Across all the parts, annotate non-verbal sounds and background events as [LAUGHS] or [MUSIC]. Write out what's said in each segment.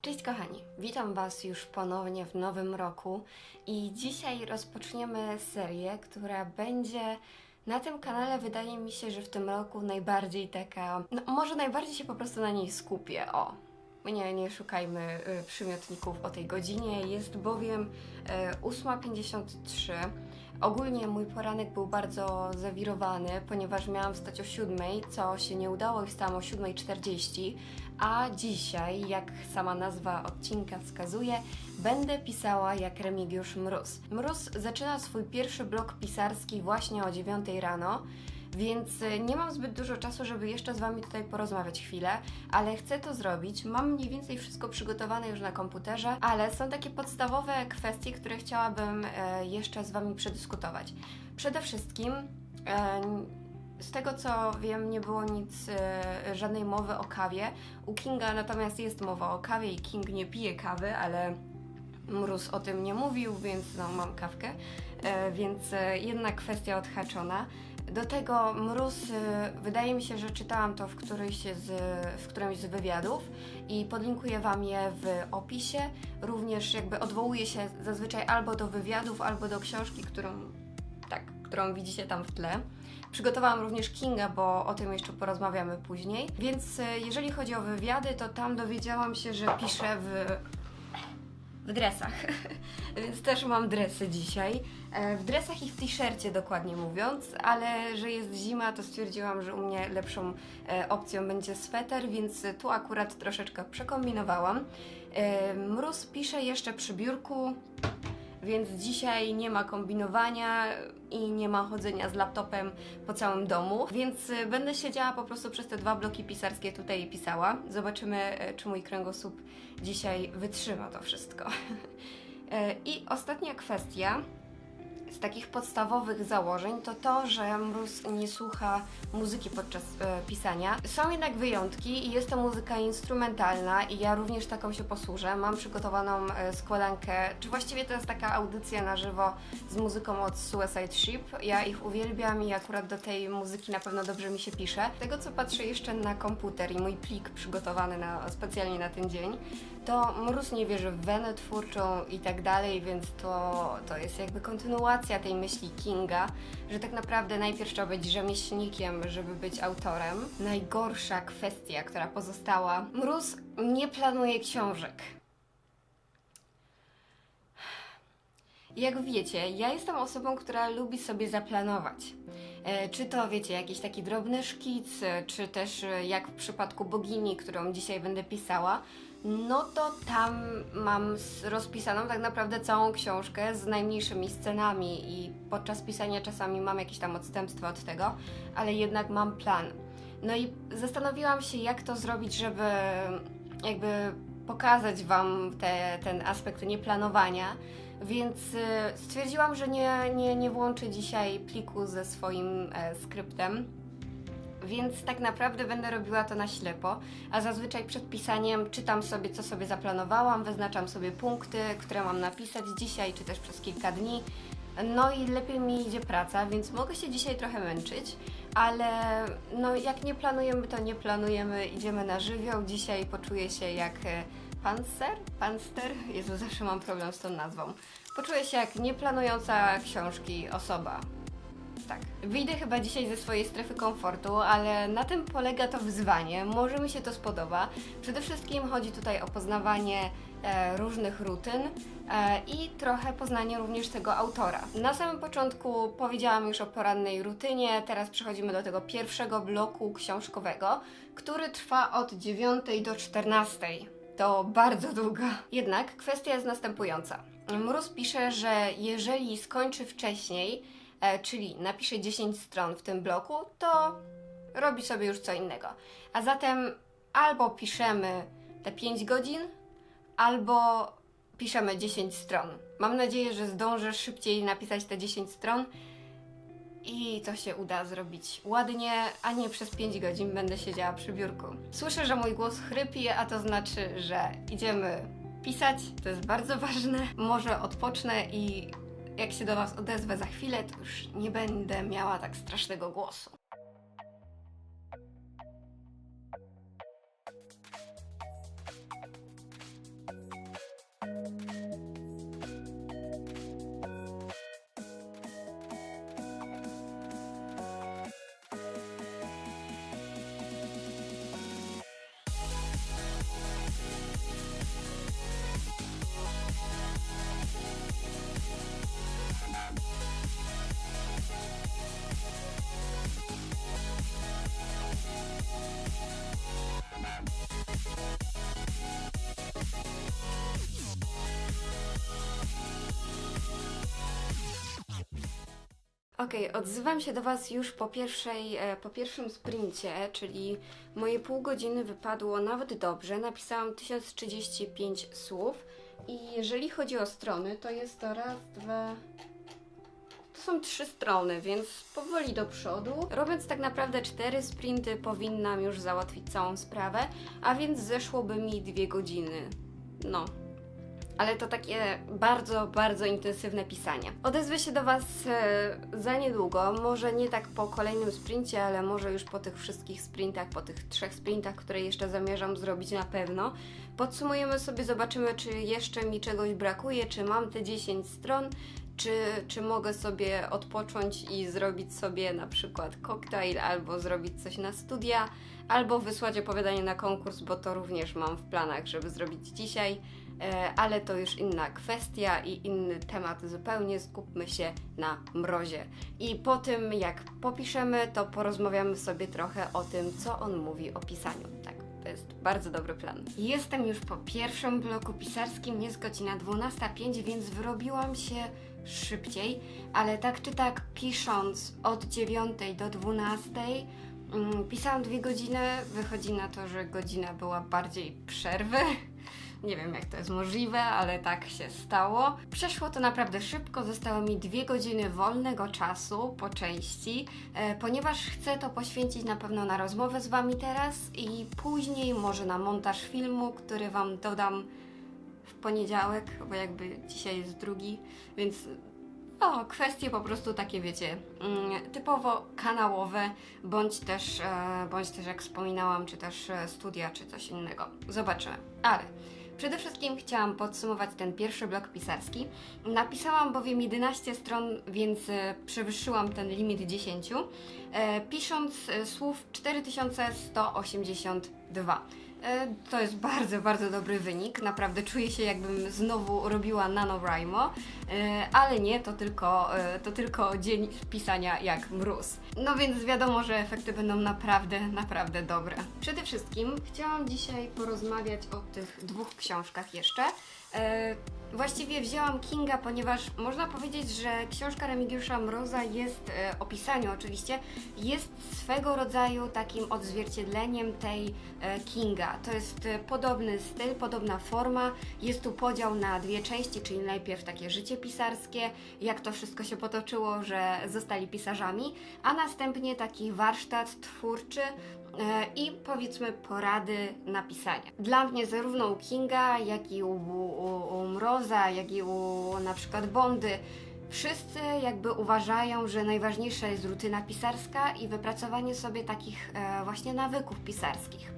Cześć kochani, witam Was już ponownie w nowym roku i dzisiaj rozpoczniemy serię, która będzie na tym kanale, wydaje mi się, że w tym roku najbardziej taka, no może najbardziej się po prostu na niej skupię, o. Nie, nie szukajmy y, przymiotników o tej godzinie, jest bowiem y, 8.53. Ogólnie mój poranek był bardzo zawirowany, ponieważ miałam wstać o 7, co się nie udało i wstałam o 7.40, a dzisiaj, jak sama nazwa odcinka wskazuje, będę pisała jak Remigiusz Mróz. Mróz zaczyna swój pierwszy blok pisarski właśnie o 9 rano, więc y, nie mam zbyt dużo czasu, żeby jeszcze z Wami tutaj porozmawiać chwilę, ale chcę to zrobić. Mam mniej więcej wszystko przygotowane już na komputerze, ale są takie podstawowe kwestie, które chciałabym e, jeszcze z Wami przedyskutować. Przede wszystkim e, z tego co wiem, nie było nic, e, żadnej mowy o kawie. U Kinga natomiast jest mowa o kawie i King nie pije kawy, ale Mróz o tym nie mówił, więc no, mam kawkę, e, więc e, jedna kwestia odhaczona. Do tego Mróz, e, wydaje mi się, że czytałam to w którymś z, w którymś z wywiadów i podlinkuję Wam je w opisie. Również jakby odwołuję się zazwyczaj albo do wywiadów, albo do książki, którą, tak, którą widzicie tam w tle. Przygotowałam również Kinga, bo o tym jeszcze porozmawiamy później. Więc e, jeżeli chodzi o wywiady, to tam dowiedziałam się, że pisze w w dresach, [LAUGHS] więc też mam dresy dzisiaj. E, W dresach i w t-shircie dokładnie mówiąc, ale że jest zima, to stwierdziłam, że u mnie lepszą e, opcją będzie sweter, więc tu akurat troszeczkę przekombinowałam. E, Mróz pisze jeszcze przy biurku, więc dzisiaj nie ma kombinowania i nie ma chodzenia z laptopem po całym domu, więc y, będę siedziała po prostu przez te dwa bloki pisarskie tutaj pisała. Zobaczymy, y, czy mój kręgosłup dzisiaj wytrzyma to wszystko. [LAUGHS] Y, I ostatnia kwestia z takich podstawowych założeń to to, że Mróz nie słucha muzyki podczas e, pisania. Są jednak wyjątki i jest to muzyka instrumentalna i ja również taką się posłużę. Mam przygotowaną e, składankę, czy właściwie to jest taka audycja na żywo z muzyką od Suicide Ship. Ja ich uwielbiam i akurat do tej muzyki na pewno dobrze mi się pisze. Z Tego co patrzę jeszcze na komputer i mój plik przygotowany na, specjalnie na ten dzień, to Mróz nie wierzy w wenę twórczą i tak dalej, więc to, to jest jakby kontynuacja tej myśli Kinga, że tak naprawdę najpierw trzeba być rzemieślnikiem, żeby być autorem. Najgorsza kwestia, która pozostała. Mróz nie planuje książek. Jak wiecie, ja jestem osobą, która lubi sobie zaplanować. E, Czy to, wiecie, jakiś taki drobny szkic, e, czy też e, jak w przypadku bogini, którą dzisiaj będę pisała, no to tam mam rozpisaną tak naprawdę całą książkę z najmniejszymi scenami i podczas pisania czasami mam jakieś tam odstępstwa od tego, ale jednak mam plan. No i zastanowiłam się, jak to zrobić, żeby jakby pokazać Wam te, ten aspekt nieplanowania, więc y, stwierdziłam, że nie, nie, nie włączę dzisiaj pliku ze swoim e, skryptem. Więc tak naprawdę będę robiła to na ślepo, a zazwyczaj przed pisaniem czytam sobie, co sobie zaplanowałam, wyznaczam sobie punkty, które mam napisać dzisiaj, czy też przez kilka dni. No i lepiej mi idzie praca, więc mogę się dzisiaj trochę męczyć, ale no jak nie planujemy, to nie planujemy, idziemy na żywioł. Dzisiaj poczuję się jak e, pancer, panster, Jezu, zawsze mam problem z tą nazwą. Poczuję się jak nieplanująca książki osoba. Tak. Wyjdę chyba dzisiaj ze swojej strefy komfortu, ale na tym polega to wyzwanie. Może mi się to spodoba. Przede wszystkim chodzi tutaj o poznawanie e, różnych rutyn e, i trochę poznanie również tego autora. Na samym początku powiedziałam już o porannej rutynie, teraz przechodzimy do tego pierwszego bloku książkowego, który trwa od 9 do 14. To bardzo długo. Jednak kwestia jest następująca. Mróz pisze, że jeżeli skończy wcześniej, czyli napisze 10 stron w tym bloku, to robi sobie już co innego. A zatem albo piszemy te 5 godzin, albo piszemy 10 stron. Mam nadzieję, że zdążę szybciej napisać te 10 stron i to się uda zrobić ładnie, a nie przez 5 godzin będę siedziała przy biurku. Słyszę, że mój głos chrypi, a to znaczy, że idziemy pisać. To jest bardzo ważne. Może odpocznę i jak się do Was odezwę za chwilę, to już nie będę miała tak strasznego głosu. Okej, odzywam się do Was już po, pierwszej, e, po pierwszym sprincie, czyli moje pół godziny wypadło nawet dobrze. Napisałam 1035 słów i jeżeli chodzi o strony, to jest to raz, dwa... To są trzy strony, więc powoli do przodu. Robiąc tak naprawdę cztery sprinty, powinnam już załatwić całą sprawę, a więc zeszłoby mi dwie godziny. No, ale to takie bardzo, bardzo intensywne pisanie. Odezwę się do Was e, za niedługo, może nie tak po kolejnym sprincie, ale może już po tych wszystkich sprintach, po tych trzech sprintach, które jeszcze zamierzam zrobić na pewno. Podsumujemy sobie, zobaczymy, czy jeszcze mi czegoś brakuje, czy mam te 10 stron, czy, czy mogę sobie odpocząć i zrobić sobie na przykład koktajl, albo zrobić coś na studia, albo wysłać opowiadanie na konkurs, bo to również mam w planach, żeby zrobić dzisiaj. E, ale to już inna kwestia i inny temat zupełnie. Skupmy się na mrozie. I po tym, jak popiszemy, to porozmawiamy sobie trochę o tym, co on mówi o pisaniu. Tak, to jest bardzo dobry plan. Jestem już po pierwszym bloku pisarskim, jest godzina 12.05, więc wyrobiłam się szybciej, ale tak czy tak pisząc od 9 do 12 mm, pisałam dwie godziny, wychodzi na to, że godzina była bardziej przerwy. Nie wiem, jak to jest możliwe, ale tak się stało. Przeszło to naprawdę szybko, zostało mi dwie godziny wolnego czasu po części, e, ponieważ chcę to poświęcić na pewno na rozmowę z Wami teraz i później może na montaż filmu, który Wam dodam w poniedziałek, bo jakby dzisiaj jest drugi, więc o, kwestie po prostu takie, wiecie, mm, typowo kanałowe, bądź też, e, bądź też jak wspominałam, czy też e, studia, czy coś innego. Zobaczymy. Ale przede wszystkim chciałam podsumować ten pierwszy blok pisarski. Napisałam bowiem 11 stron, więc e, przewyższyłam ten limit 10, e, pisząc e, słów 4182. E, To jest bardzo, bardzo dobry wynik. Naprawdę czuję się, jakbym znowu robiła NaNoWriMo, e, ale nie, to tylko, e, to tylko dzień pisania jak mróz. No więc wiadomo, że efekty będą naprawdę, naprawdę dobre. Przede wszystkim chciałam dzisiaj porozmawiać o tych dwóch książkach jeszcze. E, Właściwie wzięłam Kinga, ponieważ można powiedzieć, że książka Remigiusza Mroza jest, e, o pisaniu oczywiście, jest swego rodzaju takim odzwierciedleniem tej e, Kinga. To jest podobny styl, podobna forma. Jest tu podział na dwie części, czyli najpierw takie życie pisarskie, jak to wszystko się potoczyło, że zostali pisarzami, a następnie taki warsztat twórczy, i powiedzmy porady na pisanie. Dla mnie zarówno u Kinga, jak i u, u, u Mroza, jak i u na przykład Bondy, wszyscy jakby uważają, że najważniejsza jest rutyna pisarska i wypracowanie sobie takich e, właśnie nawyków pisarskich.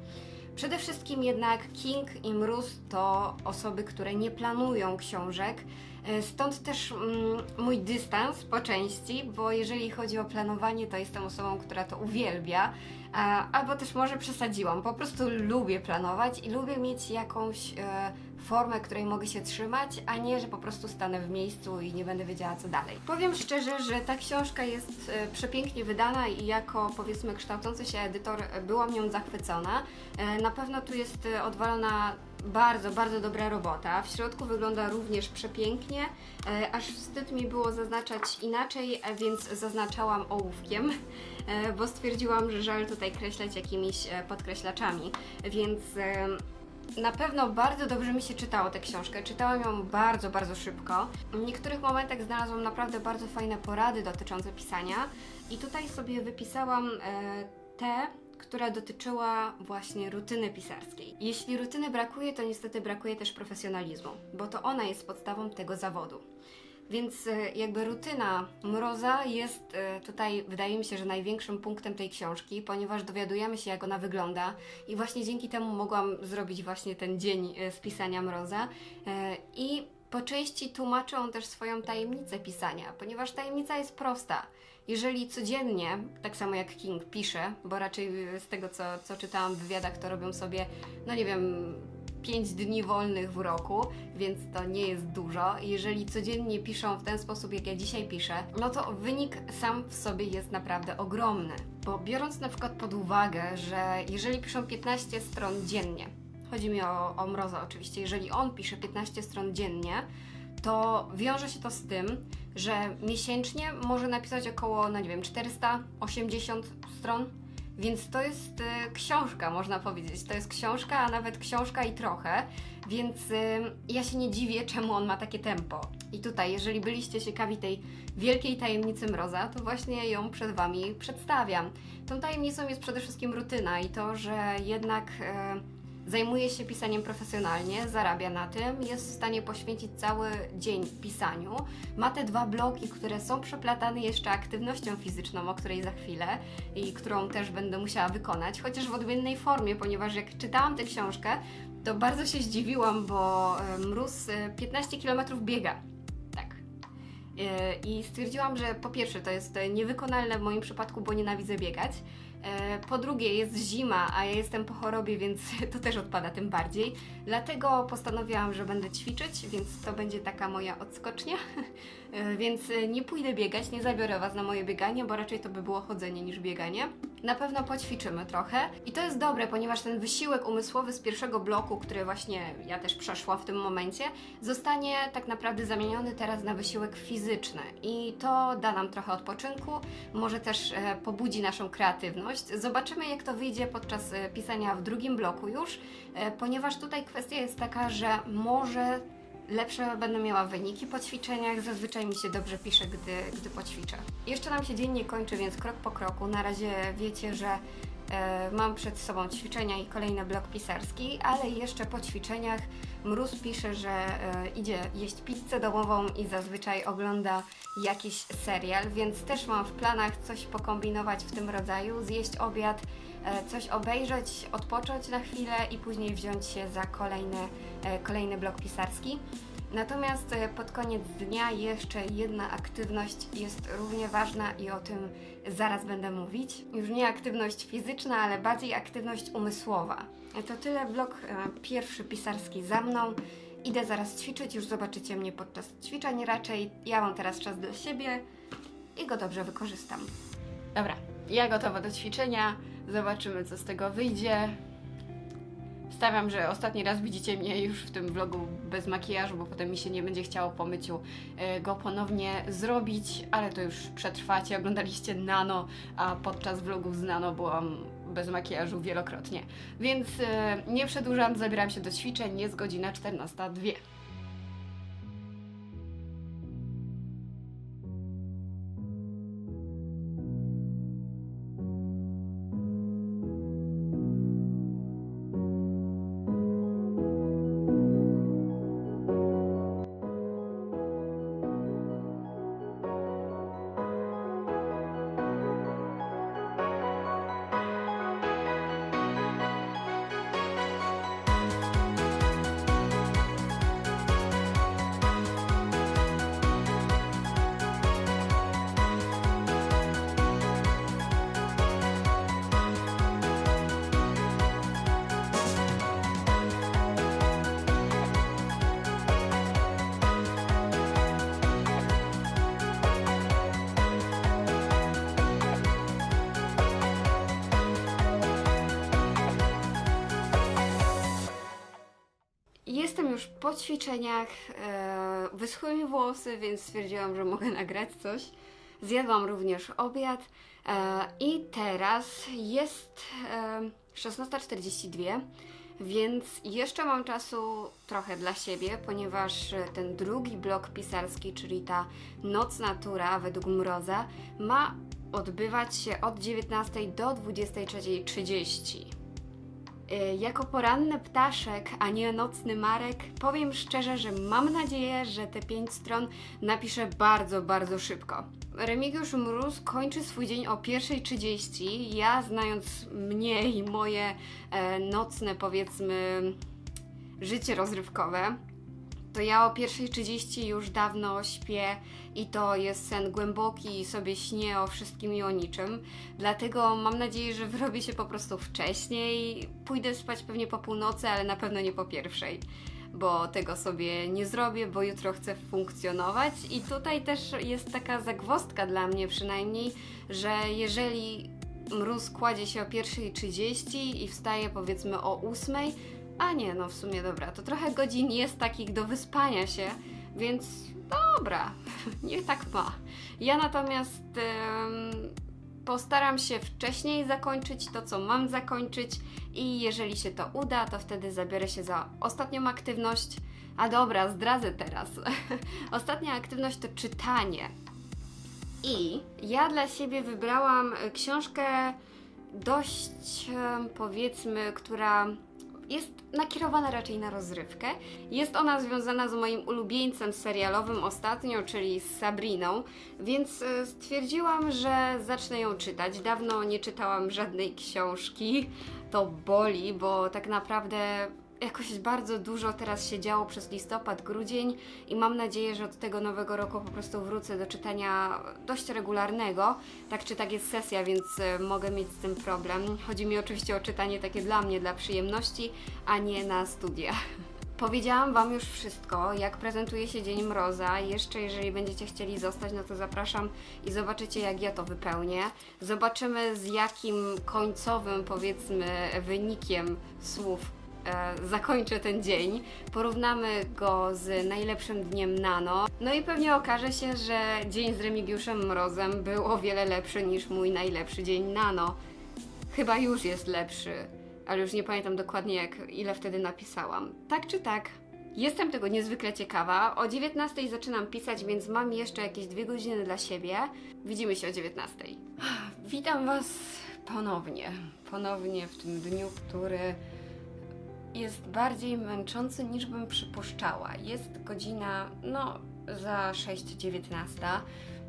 Przede wszystkim jednak King i Mróz to osoby, które nie planują książek, e, stąd też mm, mój dystans po części, bo jeżeli chodzi o planowanie, to jestem osobą, która to uwielbia, albo też może przesadziłam. Po prostu lubię planować i lubię mieć jakąś e, formę, której mogę się trzymać, a nie, że po prostu stanę w miejscu i nie będę wiedziała co dalej. Powiem szczerze, że ta książka jest e, przepięknie wydana i jako powiedzmy kształcący się edytor e, byłam nią zachwycona. Na pewno tu jest odwalona bardzo, bardzo dobra robota. W środku wygląda również przepięknie, e, aż wstyd mi było zaznaczać inaczej, e, więc zaznaczałam ołówkiem, e, bo stwierdziłam, że żal tutaj kreślać jakimiś e, podkreślaczami, więc e, na pewno bardzo dobrze mi się czytało tę książkę. Czytałam ją bardzo, bardzo szybko. W niektórych momentach znalazłam naprawdę bardzo fajne porady dotyczące pisania i tutaj sobie wypisałam e, te, która dotyczyła właśnie rutyny pisarskiej. Jeśli rutyny brakuje, to niestety brakuje też profesjonalizmu, bo to ona jest podstawą tego zawodu. Więc e, jakby rutyna Mroza jest e, tutaj, wydaje mi się, że największym punktem tej książki, ponieważ dowiadujemy się, jak ona wygląda i właśnie dzięki temu mogłam zrobić właśnie ten dzień e, z pisania Mroza. E, I po części tłumaczy on też swoją tajemnicę pisania, ponieważ tajemnica jest prosta. Jeżeli codziennie, tak samo jak King pisze, bo raczej z tego co, co czytałam w wywiadach, to robią sobie, no nie wiem, 5 dni wolnych w roku, więc to nie jest dużo. Jeżeli codziennie piszą w ten sposób, jak ja dzisiaj piszę, no to wynik sam w sobie jest naprawdę ogromny. Bo biorąc na przykład pod uwagę, że jeżeli piszą 15 stron dziennie, chodzi mi o, o Mroza oczywiście, jeżeli on pisze 15 stron dziennie, to wiąże się to z tym, że miesięcznie może napisać około, no nie wiem, 480 stron. Więc to jest y, książka, można powiedzieć. To jest książka, a nawet książka i trochę. Więc y, ja się nie dziwię, czemu on ma takie tempo. I tutaj, jeżeli byliście ciekawi tej wielkiej tajemnicy mroza, to właśnie ją przed Wami przedstawiam. Tą tajemnicą jest przede wszystkim rutyna i to, że jednak e, zajmuje się pisaniem profesjonalnie, zarabia na tym, jest w stanie poświęcić cały dzień pisaniu. Ma te dwa bloki, które są przeplatane jeszcze aktywnością fizyczną, o której za chwilę i którą też będę musiała wykonać, chociaż w odmiennej formie, ponieważ jak czytałam tę książkę, to bardzo się zdziwiłam, bo e, mróz e, 15 km biega. Tak. E, I stwierdziłam, że po pierwsze to jest e, niewykonalne w moim przypadku, bo nienawidzę biegać. E, Po drugie jest zima, a ja jestem po chorobie, więc [LAUGHS] to też odpada tym bardziej. Dlatego postanowiłam, że będę ćwiczyć, więc to będzie taka moja odskocznia. [LAUGHS] E, Więc e, nie pójdę biegać, nie zabiorę Was na moje bieganie, bo raczej to by było chodzenie niż bieganie. Na pewno poćwiczymy trochę i to jest dobre, ponieważ ten wysiłek umysłowy z pierwszego bloku, który właśnie ja też przeszłam w tym momencie, zostanie tak naprawdę zamieniony teraz na wysiłek fizyczny i to da nam trochę odpoczynku, może też e, pobudzi naszą kreatywność. Zobaczymy jak to wyjdzie podczas pisania w drugim bloku już, ponieważ tutaj kwestia jest taka, że może lepsze będę miała wyniki po ćwiczeniach. Zazwyczaj mi się dobrze pisze, gdy, gdy poćwiczę. Jeszcze nam się dzień nie kończy, więc krok po kroku. Na razie wiecie, że e, mam przed sobą ćwiczenia i kolejny blok pisarski, ale jeszcze po ćwiczeniach Mróz pisze, że e, idzie jeść pizzę domową i zazwyczaj ogląda jakiś serial, więc też mam w planach coś pokombinować w tym rodzaju, zjeść obiad, coś obejrzeć, odpocząć na chwilę i później wziąć się za kolejny, e, kolejny blok pisarski. Natomiast e, pod koniec dnia jeszcze jedna aktywność jest równie ważna i o tym zaraz będę mówić. Już nie aktywność fizyczna, ale bardziej aktywność umysłowa. E, To tyle blok e, pierwszy pisarski za mną. Idę zaraz ćwiczyć, już zobaczycie mnie podczas ćwiczeń raczej. Ja mam teraz czas dla siebie i go dobrze wykorzystam. Dobra, ja gotowa do ćwiczenia. Zobaczymy, co z tego wyjdzie. Stawiam, że ostatni raz widzicie mnie już w tym vlogu bez makijażu, bo potem mi się nie będzie chciało po myciu e, go ponownie zrobić, ale to już przetrwacie. Oglądaliście Nano, a podczas vlogów z Nano byłam bez makijażu wielokrotnie. Więc e, nie przedłużam, zabieram się do ćwiczeń, jest godzina 14.02. już po ćwiczeniach, e, wyschły mi włosy, więc stwierdziłam, że mogę nagrać coś. Zjadłam również obiad e, i teraz jest e, 16.42, więc jeszcze mam czasu trochę dla siebie, ponieważ ten drugi blok pisarski, czyli ta nocna tura według Mroza, ma odbywać się od 19 do 23.30. Y, Jako poranny ptaszek, a nie nocny Marek, powiem szczerze, że mam nadzieję, że te 5 stron napiszę bardzo, bardzo szybko. Remigiusz Mróz kończy swój dzień o 1.30. Ja, znając mnie i moje e, nocne, powiedzmy, życie rozrywkowe, to ja o 1.30 już dawno śpię i to jest sen głęboki i sobie śnię o wszystkim i o niczym. Dlatego mam nadzieję, że wyrobię się po prostu wcześniej. Pójdę spać pewnie po północy, ale na pewno nie po pierwszej, bo tego sobie nie zrobię, bo jutro chcę funkcjonować. I tutaj też jest taka zagwostka dla mnie przynajmniej, że jeżeli mróz kładzie się o 1.30 i wstaje powiedzmy o 8.00, a nie, no w sumie dobra, to trochę godzin jest takich do wyspania się, Więc dobra, [LAUGHS] niech tak ma. Ja natomiast em, postaram się wcześniej zakończyć to, co mam zakończyć i jeżeli się to uda, to wtedy zabiorę się za ostatnią aktywność. A dobra, zdradzę teraz. [LAUGHS] Ostatnia aktywność to czytanie. I ja dla siebie wybrałam książkę dość, powiedzmy, która jest nakierowana raczej na rozrywkę. Jest ona związana z moim ulubieńcem serialowym ostatnio, czyli z Sabriną, więc e, stwierdziłam, że zacznę ją czytać. Dawno nie czytałam żadnej książki. To boli, bo tak naprawdę jakoś bardzo dużo teraz się działo przez listopad, grudzień i mam nadzieję, że od tego nowego roku po prostu wrócę do czytania dość regularnego. Tak czy tak jest sesja, więc e, mogę mieć z tym problem. Chodzi mi oczywiście o czytanie takie dla mnie, dla przyjemności, a nie na studia. [LAUGHS] Powiedziałam Wam już wszystko, jak prezentuje się Dzień Mroza. Jeszcze jeżeli będziecie chcieli zostać, no to zapraszam i zobaczycie, jak ja to wypełnię. Zobaczymy, z jakim końcowym, powiedzmy, wynikiem słów zakończę ten dzień. Porównamy go z najlepszym dniem Nano. No i pewnie okaże się, że dzień z Remigiuszem Mrozem był o wiele lepszy niż mój najlepszy dzień Nano. Chyba już jest lepszy, ale już nie pamiętam dokładnie jak ile wtedy napisałam. Tak czy tak, jestem tego niezwykle ciekawa. O 19 zaczynam pisać, więc mam jeszcze jakieś dwie godziny dla siebie. Widzimy się o 19. Witam Was ponownie. Ponownie w tym dniu, który jest bardziej męczący niż bym przypuszczała. Jest godzina, no, za 6.19,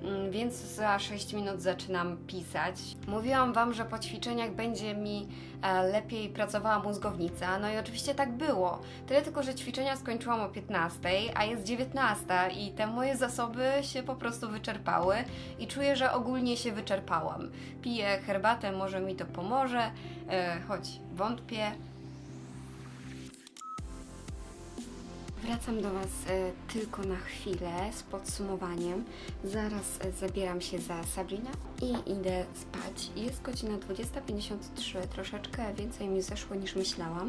mm, więc za 6 minut zaczynam pisać. Mówiłam Wam, że po ćwiczeniach będzie mi e, lepiej pracowała mózgownica, no i oczywiście tak było. Tyle tylko, że ćwiczenia skończyłam o 15, a jest 19 i te moje zasoby się po prostu wyczerpały i czuję, że ogólnie się wyczerpałam. Piję herbatę, może mi to pomoże, e, choć wątpię. Wracam do Was e, tylko na chwilę z podsumowaniem. Zaraz e, zabieram się za Sabrina i idę spać. Jest godzina 20.53, troszeczkę więcej mi zeszło niż myślałam.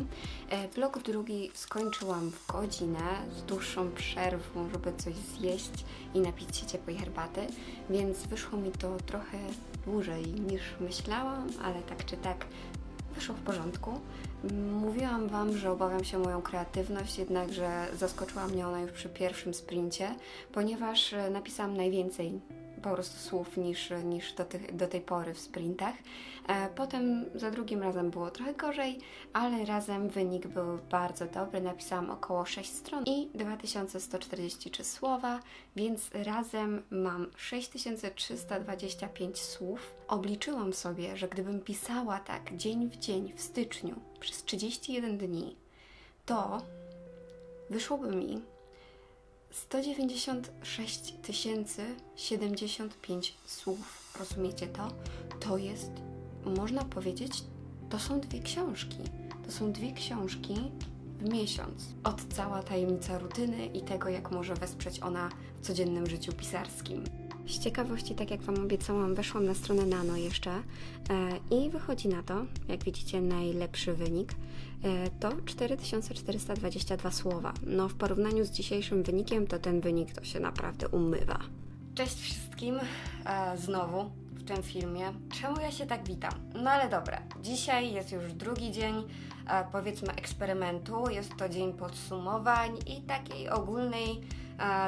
E, blok drugi skończyłam w godzinę z dłuższą przerwą, żeby coś zjeść i napić się ciepłej herbaty, więc wyszło mi to trochę dłużej niż myślałam, ale tak czy tak wyszło w porządku. Mówiłam Wam, że obawiam się moją kreatywność, jednakże zaskoczyła mnie ona już przy pierwszym sprincie, ponieważ e, napisałam najwięcej po prostu słów niż, niż do, tych, do tej pory w sprintach. E, Potem za drugim razem było trochę gorzej, ale razem wynik był bardzo dobry. Napisałam około 6 stron i 2143 słowa, więc razem mam 6325 słów. Obliczyłam sobie, że gdybym pisała tak dzień w dzień w styczniu przez 31 dni, to wyszłoby mi 196 075 słów. Rozumiecie to? To jest, można powiedzieć, to są dwie książki. To są dwie książki w miesiąc. Od cała tajemnica rutyny i tego, jak może wesprzeć ona w codziennym życiu pisarskim. Z ciekawości, tak jak Wam obiecałam, weszłam na stronę Nano jeszcze e, i wychodzi na to, jak widzicie, najlepszy wynik. E, to 4422 słowa. No, w porównaniu z dzisiejszym wynikiem, to ten wynik to się naprawdę umywa. Cześć wszystkim, e, znowu w tym filmie. Czemu ja się tak witam? No ale dobra, dzisiaj jest już drugi dzień, powiedzmy, eksperymentu. Jest to dzień podsumowań i takiej ogólnej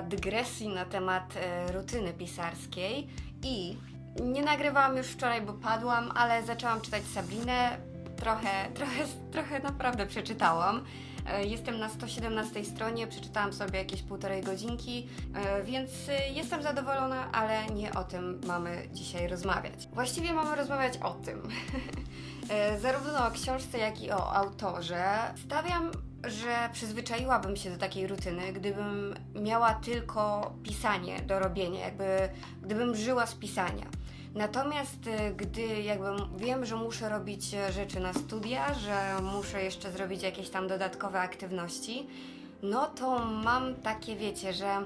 dygresji na temat e, rutyny pisarskiej. I nie nagrywałam już wczoraj, bo padłam, ale zaczęłam czytać Sabrinę. Trochę, trochę, trochę naprawdę przeczytałam. E, Jestem na 117 stronie, przeczytałam sobie jakieś półtorej godzinki, e, więc jestem zadowolona, ale nie o tym mamy dzisiaj rozmawiać. Właściwie mamy rozmawiać o tym. [LAUGHS] Zarówno o książce, jak i o autorze. Stawiam, że przyzwyczaiłabym się do takiej rutyny, gdybym miała tylko pisanie do robienia, jakby gdybym żyła z pisania. Natomiast e, gdy jakby wiem, że muszę robić e, rzeczy na studia, że muszę jeszcze zrobić jakieś tam dodatkowe aktywności, no to mam takie, wiecie, że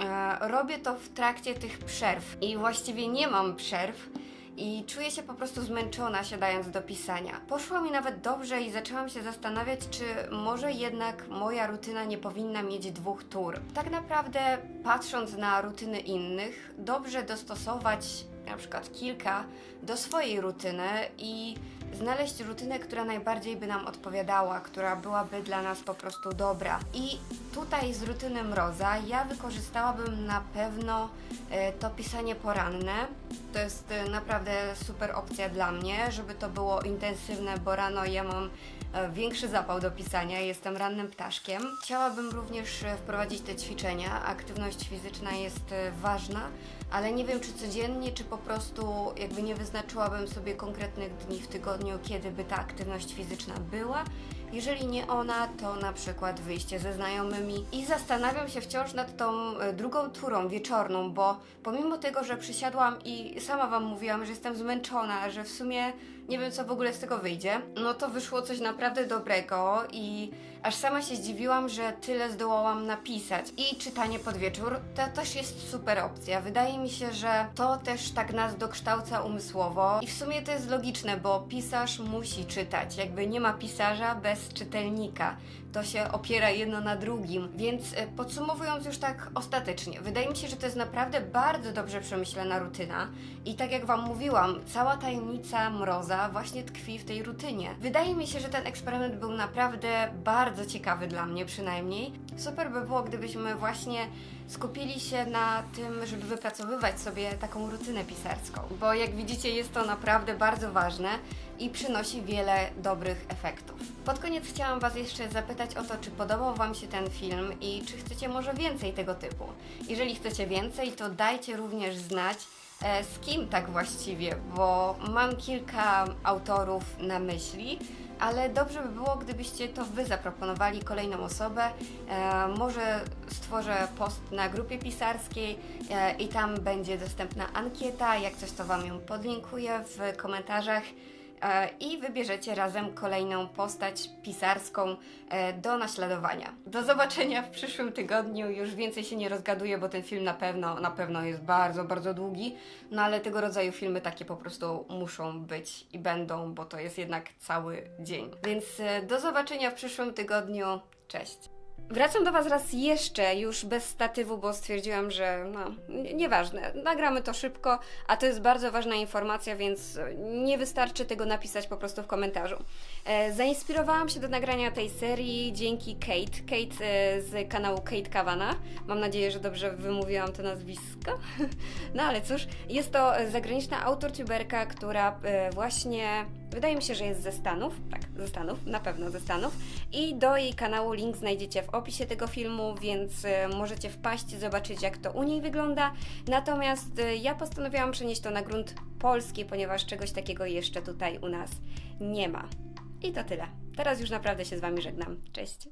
e, robię to w trakcie tych przerw i właściwie nie mam przerw i czuję się po prostu zmęczona siadając do pisania. Poszło mi nawet dobrze i zaczęłam się zastanawiać, czy może jednak moja rutyna nie powinna mieć dwóch tur. Tak naprawdę, patrząc na rutyny innych, dobrze dostosować na przykład kilka do swojej rutyny i znaleźć rutynę, która najbardziej by nam odpowiadała, która byłaby dla nas po prostu dobra. I tutaj z rutyny mroza ja wykorzystałabym na pewno e, to pisanie poranne. To jest e, naprawdę super opcja dla mnie, żeby to było intensywne, bo rano ja mam większy zapał do pisania, jestem rannym ptaszkiem. Chciałabym również e, wprowadzić te ćwiczenia. Aktywność fizyczna jest e, ważna, ale nie wiem czy codziennie, czy po prostu jakby nie wyznaczyłabym sobie konkretnych dni w tygodniu, kiedy by ta aktywność fizyczna była. Jeżeli nie ona, to na przykład wyjście ze znajomymi. I zastanawiam się wciąż nad tą e, drugą turą wieczorną, bo pomimo tego, że przysiadłam i sama Wam mówiłam, że jestem zmęczona, że w sumie nie wiem, co w ogóle z tego wyjdzie, no to wyszło coś naprawdę dobrego i aż sama się zdziwiłam, że tyle zdołałam napisać. I czytanie pod wieczór to też jest super opcja. Wydaje mi się, że to też tak nas dokształca umysłowo i w sumie to jest logiczne, bo pisarz musi czytać. Jakby nie ma pisarza bez czytelnika. To się opiera jedno na drugim. Więc e, podsumowując już tak ostatecznie, wydaje mi się, że to jest naprawdę bardzo dobrze przemyślana rutyna i tak jak Wam mówiłam, cała tajemnica mroza właśnie tkwi w tej rutynie. Wydaje mi się, że ten eksperyment był naprawdę bardzo ciekawy dla mnie przynajmniej. Super by było, gdybyśmy właśnie skupili się na tym, żeby wypracowywać sobie taką rutynę pisarską, bo jak widzicie jest to naprawdę bardzo ważne i przynosi wiele dobrych efektów. Pod koniec chciałam Was jeszcze zapytać o to, czy podobał Wam się ten film i czy chcecie może więcej tego typu. Jeżeli chcecie więcej, to dajcie również znać, E, z kim tak właściwie, bo mam kilka autorów na myśli, ale dobrze by było, gdybyście to Wy zaproponowali kolejną osobę. E, może stworzę post na grupie pisarskiej e, i tam będzie dostępna ankieta. Jak coś, to Wam ją podlinkuję w komentarzach. E, I wybierzecie razem kolejną postać pisarską e, do naśladowania. Do zobaczenia w przyszłym tygodniu. Już więcej się nie rozgaduję, bo ten film na pewno, na pewno jest bardzo, bardzo długi. No ale tego rodzaju filmy takie po prostu muszą być i będą, bo to jest jednak cały dzień. Więc e, do zobaczenia w przyszłym tygodniu. Cześć! Wracam do Was raz jeszcze, już bez statywu, bo stwierdziłam, że no, nieważne, nagramy to szybko, a to jest bardzo ważna informacja, więc nie wystarczy tego napisać po prostu w komentarzu. E, zainspirowałam się do nagrania tej serii dzięki Kate, Kate e, z kanału Kate Kawana. Mam nadzieję, że dobrze wymówiłam to nazwisko. [LAUGHS] no ale cóż, jest to zagraniczna autortuberka, która e, właśnie, wydaje mi się, że jest ze Stanów, tak, ze Stanów, na pewno ze Stanów. I do jej kanału link znajdziecie w opisie tego filmu, więc e, możecie wpaść, zobaczyć jak to u niej wygląda. Natomiast e, ja postanowiłam przenieść to na grunt polski, ponieważ czegoś takiego jeszcze tutaj u nas nie ma. I to tyle. Teraz już naprawdę się z Wami żegnam. Cześć.